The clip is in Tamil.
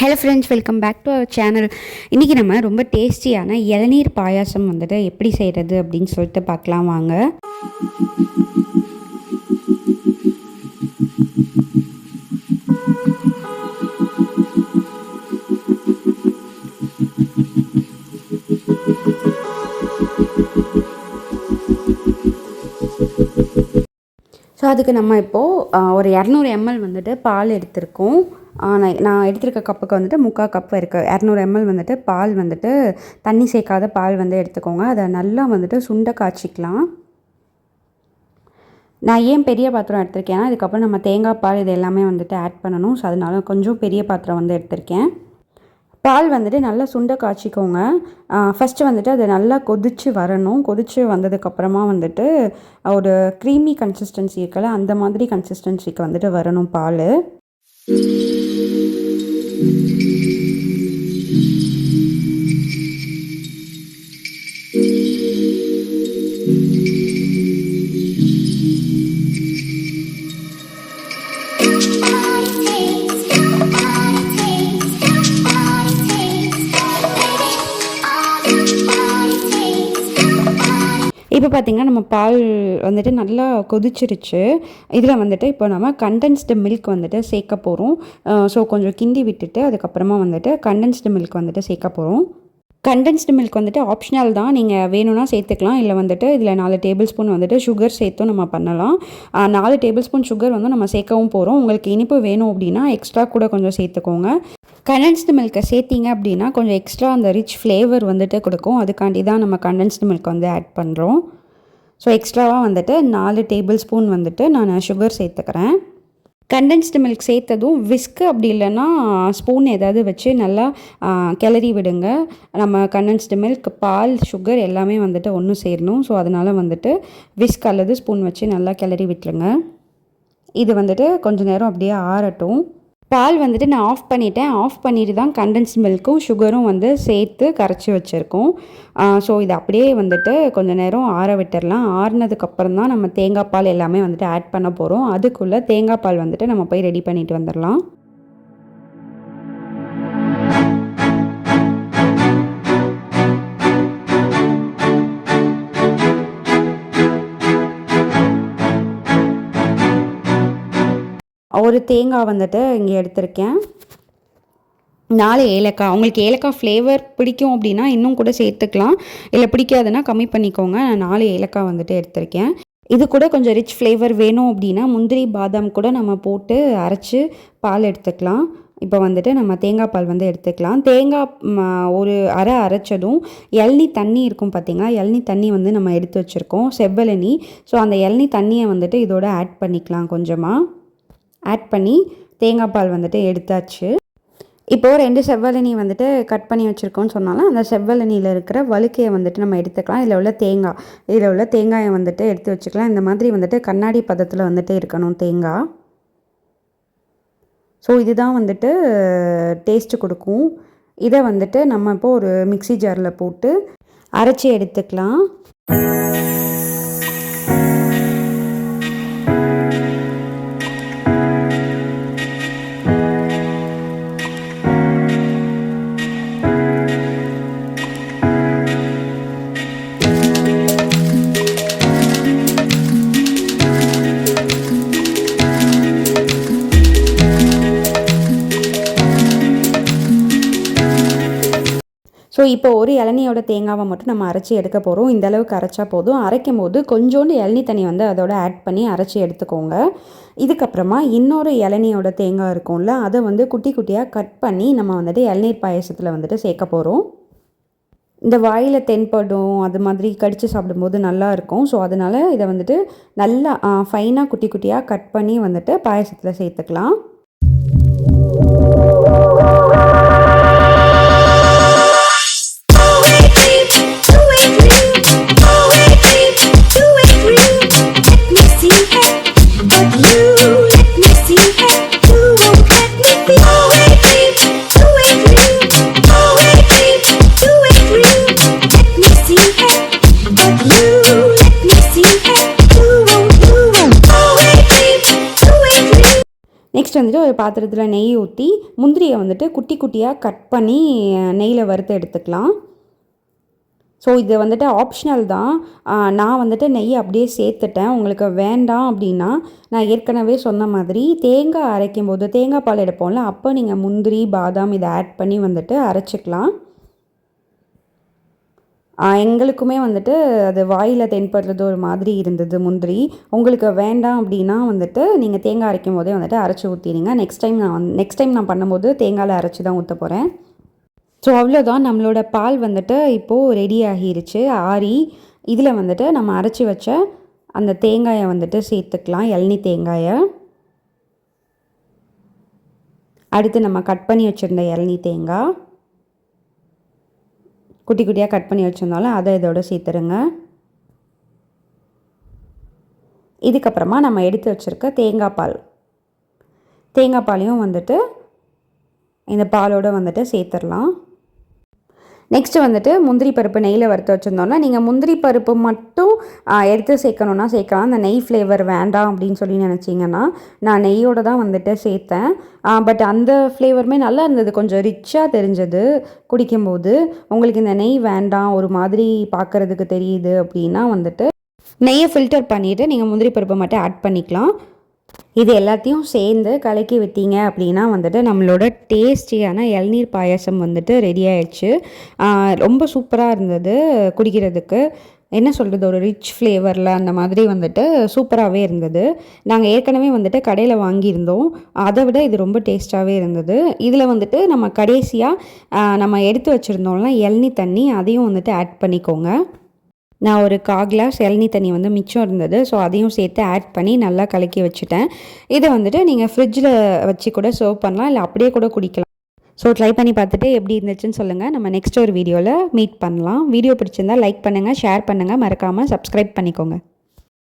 Hello friends welcome back to our channel இன்றைக்கி நம்ம ரொம்ப டேஸ்டியான இளநீர் பாயாசம் வந்துட்டு எப்படி செய்கிறது அப்படின்னு சொல்லிட்டு பார்க்கலாம் வாங்க. ஸோ அதுக்கு நம்ம இப்போது ஒரு இரநூறு எம்எல் வந்துட்டு பால் எடுத்திருக்கோம். நான் நான் எடுத்திருக்க கப்புக்கு வந்துட்டு முக்கால் கப் இருக்குது இரநூறு எம்எல் வந்துட்டு பால் வந்துட்டு தண்ணி சேர்க்காத பால் வந்து எடுத்துக்கோங்க. அதை நல்லா வந்துட்டு சுண்டை காய்ச்சிக்கலாம். நான் ஏன் பெரிய பாத்திரம் எடுத்திருக்கேன்னா இதுக்கப்புறம் நம்ம தேங்காய் பால் இது எல்லாமே வந்துட்டு ஆட் பண்ணணும். ஸோ அதனால கொஞ்சம் பெரிய பாத்திரம் வந்து எடுத்திருக்கேன். பால் வந்துட்டு நல்லா சுண்டை காய்ச்சிக்கோங்க. ஃபஸ்ட்டு வந்துட்டு அது நல்லா கொதித்து வரணும். கொதித்து வந்ததுக்கப்புறமா வந்துட்டு ஒரு க்ரீமி கன்சிஸ்டன்சி இருக்குல்ல அந்த மாதிரி கன்சிஸ்டன்சிக்கு வந்துட்டு வரணும் பால். இப்போ பார்த்திங்கன்னா நம்ம பால் வந்துட்டு நல்லா கொதிச்சிருச்சு. இதில் வந்துட்டு இப்போ நம்ம கண்டென்ஸ்டு மில்க் வந்துட்டு சேர்க்க போகிறோம் ஸோ கொஞ்சம் கிண்டி விட்டுட்டு அதுக்கப்புறமா வந்துட்டு கண்டென்ஸ்டு மில்க் வந்துட்டு சேர்க்க போகிறோம் கண்டென்ஸ்டு மில்க் வந்துட்டு ஆப்ஷனல் தான். நீங்கள் வேணும்னா சேர்த்துக்கலாம். இல்லை வந்துட்டு இதில் நாலு டேபிள் ஸ்பூன் வந்துட்டு சுகர் சேர்த்தும் நம்ம பண்ணலாம். நாலு டேபிள் ஸ்பூன் சுகர் வந்து நம்ம சேர்க்கவும் போகிறோம் உங்களுக்கு இனிப்பு வேணும் அப்படின்னா எக்ஸ்ட்ரா கூட கொஞ்சம் சேர்த்துக்கோங்க. கண்டென்ஸ்டு மில்க்கை சேர்த்திங்க அப்படின்னா கொஞ்சம் எக்ஸ்ட்ரா அந்த ரிச் ஃப்ளேவர் வந்துட்டு கொடுக்கும். அதுக்காண்டி தான் நம்ம கண்டென்ஸ்டு மில்க் வந்து ஆட் பண்ணுறோம் ஸோ எக்ஸ்ட்ராவாக வந்துட்டு நாலு டேபிள் ஸ்பூன் வந்துட்டு நான் சுகர் சேர்த்துக்கிறேன். கண்டென்ஸ்டு மில்க் சேர்த்ததும் விஸ்க்கு அப்படி இல்லைன்னா ஸ்பூன் ஏதாவது வச்சு நல்லா கிளறி விடுங்க. நம்ம கண்டென்ஸ்டு மில்க் பால் சுகர் எல்லாமே வந்துட்டு ஒன்று சேரணும். ஸோ அதனால் வந்துட்டு விஸ்க் அல்லது ஸ்பூன் வச்சு நல்லா கிளறி விட்டுருங்க. இது வந்துட்டு கொஞ்ச நேரம் அப்படியே ஆறட்டும். பால் வந்துட்டு நான் ஆஃப் பண்ணிட்டேன். ஆஃப் பண்ணிட்டு தான் கண்டென்ஸ் மில்க்கும் சுகரும் வந்து சேர்த்து கரைச்சி வச்சுருக்கோம். ஸோ இது அப்படியே வந்துட்டு கொஞ்ச நேரம் ஆற விட்டுடலாம் ஆறுனதுக்கப்புறம் தான் நம்ம தேங்காய் பால் எல்லாமே வந்துட்டு ஆட் பண்ண போகிறோம் அதுக்குள்ளே தேங்காய் பால் வந்துட்டு நம்ம போய் ரெடி பண்ணிட்டு வந்துடலாம் ஒரு தேங்காய் வந்துட்டு இங்கே எடுத்திருக்கேன். நாலு ஏலக்காய். உங்களுக்கு ஏலக்காய் ஃப்ளேவர் பிடிக்கும் அப்படின்னா இன்னும் கூட சேர்த்துக்கலாம். இல்லை பிடிக்காதுன்னா கம்மி பண்ணிக்கோங்க. நான் நாலு ஏலக்காய் வந்துட்டு எடுத்திருக்கேன். இது கூட கொஞ்சம் ரிச் ஃப்ளேவர் வேணும் அப்படின்னா முந்திரி பாதாம் கூட நம்ம போட்டு அரைச்சி பால் எடுத்துக்கலாம். இப்போ வந்துட்டு நம்ம தேங்காய் பால் வந்து எடுத்துக்கலாம். தேங்காய் ஒரு அரை அரைச்சதும் இளநி தண்ணி இருக்கும் பார்த்தீங்களா இளநி தண்ணி வந்து நம்ம எடுத்து வச்சுருக்கோம். செவ்வளனி ஸோ அந்த இளநி தண்ணியை வந்துட்டு இதோட ஆட் பண்ணிக்கலாம் கொஞ்சமாக ஆட் பண்ணி தேங்காய் பால் வந்துட்டு எடுத்தாச்சு. இப்போது ரெண்டு செவ்வழனி வந்துட்டு கட் பண்ணி வச்சுருக்கோம்னு சொன்னாலும் அந்த செவ்வழனியில் இருக்கிற வழுக்கையை வந்துட்டு நம்ம எடுத்துக்கலாம். இதில் உள்ள தேங்காய் இதில் உள்ள தேங்காயை வந்துட்டு எடுத்து வச்சுக்கலாம். இந்த மாதிரி வந்துட்டு கண்ணாடி பதத்தில் வந்துட்டு இருக்கணும் தேங்காய். ஸோ இதுதான் வந்துட்டு டேஸ்ட்டு கொடுக்கும். இதை வந்துட்டு நம்ம இப்போ ஒரு மிக்ஸி ஜாரில் போட்டு அரைச்சி எடுத்துக்கலாம். ஸோ இப்போ ஒரு இளநியோட தேங்காவை மட்டும் நம்ம அரைச்சி எடுக்க போகிறோம் இந்த அளவுக்கு அரைச்சா போதும். அரைக்கும் போது கொஞ்சோண்டு இளநி தண்ணி வந்து அதோட ஆட் பண்ணி அரைச்சி எடுத்துக்கோங்க. இதுக்கப்புறமா இன்னொரு இளநியோட தேங்காய் இருக்கும்ல அதை வந்து குட்டி குட்டியாக கட் பண்ணி நம்ம வந்துட்டு இளநீர் பாயசத்தில் வந்துட்டு சேர்க்க போகிறோம் இந்த வாயில் தென்படும் அது மாதிரி கடித்து சாப்பிடும்போது நல்லா இருக்கும். ஸோ அதனால் இதை வந்துட்டு நல்லா ஃபைனாக குட்டி குட்டியாக கட் பண்ணி வந்துட்டு பாயசத்தில் சேர்த்துக்கலாம். நெக்ஸ்ட் வந்துட்டு ஒரு பாத்திரத்தில் நெய் ஊற்றி முந்திரியை வந்துட்டு குட்டி குட்டியாக கட் பண்ணி நெய்யில் வறுத்து எடுத்துக்கலாம். ஸோ இது வந்துட்டு ஆப்ஷனல் தான். நான் வந்துட்டு நெய் அப்படியே சேர்த்துட்டேன். உங்களுக்கு வேண்டாம் அப்படின்னா நான் ஏற்கனவே சொன்ன மாதிரி தேங்காய் அரைக்கும் போது தேங்காய் பால் எடுப்போம்ல அப்போ நீங்கள் முந்திரி பாதாம் இதை ஆட் பண்ணி வந்துட்டு அரைச்சிக்கலாம். எங்களுக்குமே வந்துட்டு அது வாயில் தென்படுறது ஒரு மாதிரி இருந்தது முந்திரி. உங்களுக்கு வேண்டாம் அப்படின்னா வந்துட்டு நீங்கள் தேங்காய் அரைக்கும் போதே வந்துட்டு அரைச்சி ஊற்றிடுங்க நெக்ஸ்ட் டைம் நான் நெக்ஸ்ட் டைம் நான் பண்ணும்போது தேங்காயில் அரைச்சி தான் ஊற்ற போகிறேன் ஸோ அவ்வளோதான் நம்மளோட பால் வந்துட்டு இப்போது ரெடி ஆகிருச்சு ஆறி. இதில் வந்துட்டு நம்ம அரைச்சி வச்ச அந்த தேங்காயை வந்துட்டு சேர்த்துக்கலாம் இளநி தேங்காயை. அடுத்து நம்ம கட் பண்ணி வச்சுருந்த இளநி தேங்காய். குட்டி குட்டியாக கட் பண்ணி வச்சுருந்தாலும் அதை இதோட சேர்த்துருங்க. இதுக்கப்புறமா நம்ம எடுத்து வச்சுருக்க தேங்காய் பால். தேங்காய் பாலையும் வந்துட்டு இந்த பாலோடு வந்துட்டு சேர்த்துடலாம். நெக்ஸ்ட் வந்துட்டு முந்திரி பருப்பு நெய்யில் வறுத்து வச்சுருந்தோன்னா நீங்கள் முந்திரி பருப்பு மட்டும் எடுத்து சேர்க்கணுன்னா சேர்க்கலாம். அந்த நெய் ஃப்ளேவர் வேண்டாம் அப்படின்னு சொல்லி நினச்சிங்கன்னா நான் நெய்யோடு தான் வந்துட்டு சேர்த்தேன். பட் அந்த ஃப்ளேவருமே நல்லா இருந்தது. கொஞ்சம் ரிச்சாக தெரிஞ்சது குடிக்கும்போது. உங்களுக்கு இந்த நெய் வேண்டாம் ஒரு மாதிரி பார்க்குறதுக்கு தெரியுது அப்படின்னா வந்துட்டு நெய்யை ஃபில்டர் பண்ணிவிட்டு நீங்கள் முந்திரி பருப்பை மட்டும் ஆட் பண்ணிக்கலாம். இது எல்லாத்தையும் சேர்ந்து கலக்கி விட்டீங்க அப்படின்னா வந்துட்டு நம்மளோட டேஸ்டியான இளநீர் பாயசம் வந்துட்டு ரெடி ஆயிடுச்சு. ரொம்ப சூப்பராக இருந்தது குடிக்கிறதுக்கு. என்ன சொல்கிறது ஒரு ரிச் ஃப்ளேவரில் அந்த மாதிரி வந்துட்டு சூப்பராகவே இருந்தது. நாங்கள் ஏற்கனவே வந்துட்டு கடையில் வாங்கியிருந்தோம். அதை விட இது ரொம்ப டேஸ்ட்டாகவே இருந்தது. இதில் வந்துட்டு நம்ம கடைசியாக நம்ம எடுத்து வச்சுருந்தோம்ல இளநி தண்ணி அதையும் வந்துட்டு ஆட் பண்ணிக்கோங்க. நான் ஒரு கா கிளாஸ் இளநி தண்ணி வந்து மிச்சம் இருந்தது. ஸோ அதையும் சேர்த்து ஆட் பண்ணி நல்லா கலக்கி வச்சுட்டேன். இதை வந்துட்டு நீங்கள் ஃப்ரிட்ஜில் வச்சு கூட சர்வ் பண்ணலாம். இல்லை அப்படியே கூட குடிக்கலாம். ஸோ ட்ரை பண்ணி பார்த்துட்டு எப்படி இருந்துச்சுன்னு சொல்லுங்கள் நம்ம நெக்ஸ்ட் ஒரு வீடியோவில் மீட் பண்ணலாம். வீடியோ பிடிச்சிருந்தால் லைக் பண்ணுங்கள் ஷேர் பண்ணுங்கள் மறக்காமல் சப்ஸ்கிரைப் பண்ணிக்கோங்க.